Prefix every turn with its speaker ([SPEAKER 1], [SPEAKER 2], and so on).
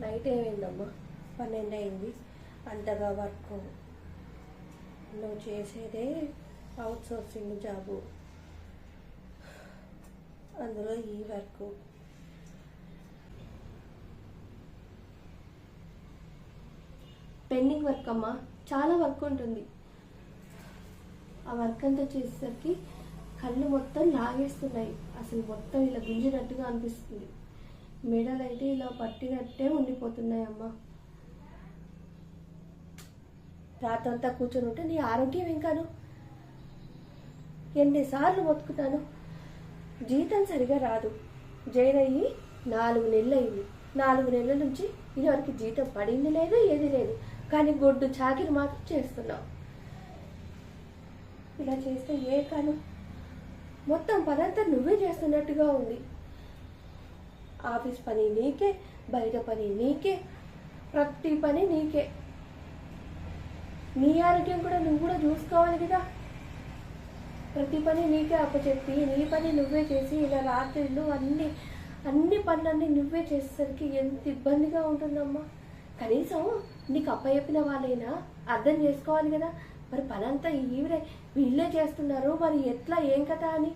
[SPEAKER 1] Night ఏమైందమ్మా? పన్నెండు అయింది అంతగా వర్క్ నువ్వు చేసేదే అవుట్ సోర్సింగ్ జాబు. అందులో ఈ వర్క్.
[SPEAKER 2] పెండింగ్ వర్క్ అమ్మా. చాలా వర్క్ ఉంటుంది. ఆ వర్క్ అంతా చేసేసరికి కళ్ళు మొత్తం లాగేస్తున్నాయి. అసలు మొత్తం ఇలా గుంజినట్టుగా అనిపిస్తుంది. మెడలు అయితే ఇలా పట్టినట్టే ఉండిపోతున్నాయి అమ్మా
[SPEAKER 1] రాత్రంతా కూర్చొని ఉంటే నీ ఆరోగ్యం ఇంకాను ఎన్నిసార్లు బతుకుతాను జీతం సరిగా రాదు. జైన్ అయ్యి నాలుగు నెలలు అయింది నాలుగు నెలల నుంచి ఇదివరకు జీతం పడింది లేదు ఏది లేదు. కానీ గొడ్డు చాకిరి మాత్రం చేస్తున్నావు. ఇలా చేస్తే ఏ కాను? మొత్తం పదంతా నువ్వే చేస్తున్నట్టుగా ఉంది. ఆఫీస్ పని నీకే బయట పని నీకే ప్రతి పని నీకే. నీ ఆరోగ్యం కూడా నువ్వు కూడా చూసుకోవాలి కదా. ప్రతి పని నీకే అప్పచెప్పి నీ పని నువ్వే చేసి ఇలా రాత్రిళ్ళు అన్ని అన్ని పనులన్నీ నువ్వే చేసేసరికి ఎంత ఇబ్బందిగా ఉంటుందమ్మా. కనీసం నీకు అప్పచెప్పిన వాళ్ళైనా అర్థం చేసుకోవాలి కదా. మరి పనంతా ఈవిడే వీళ్ళే చేస్తున్నారు. మరి ఎట్లా ఏం కదా అని?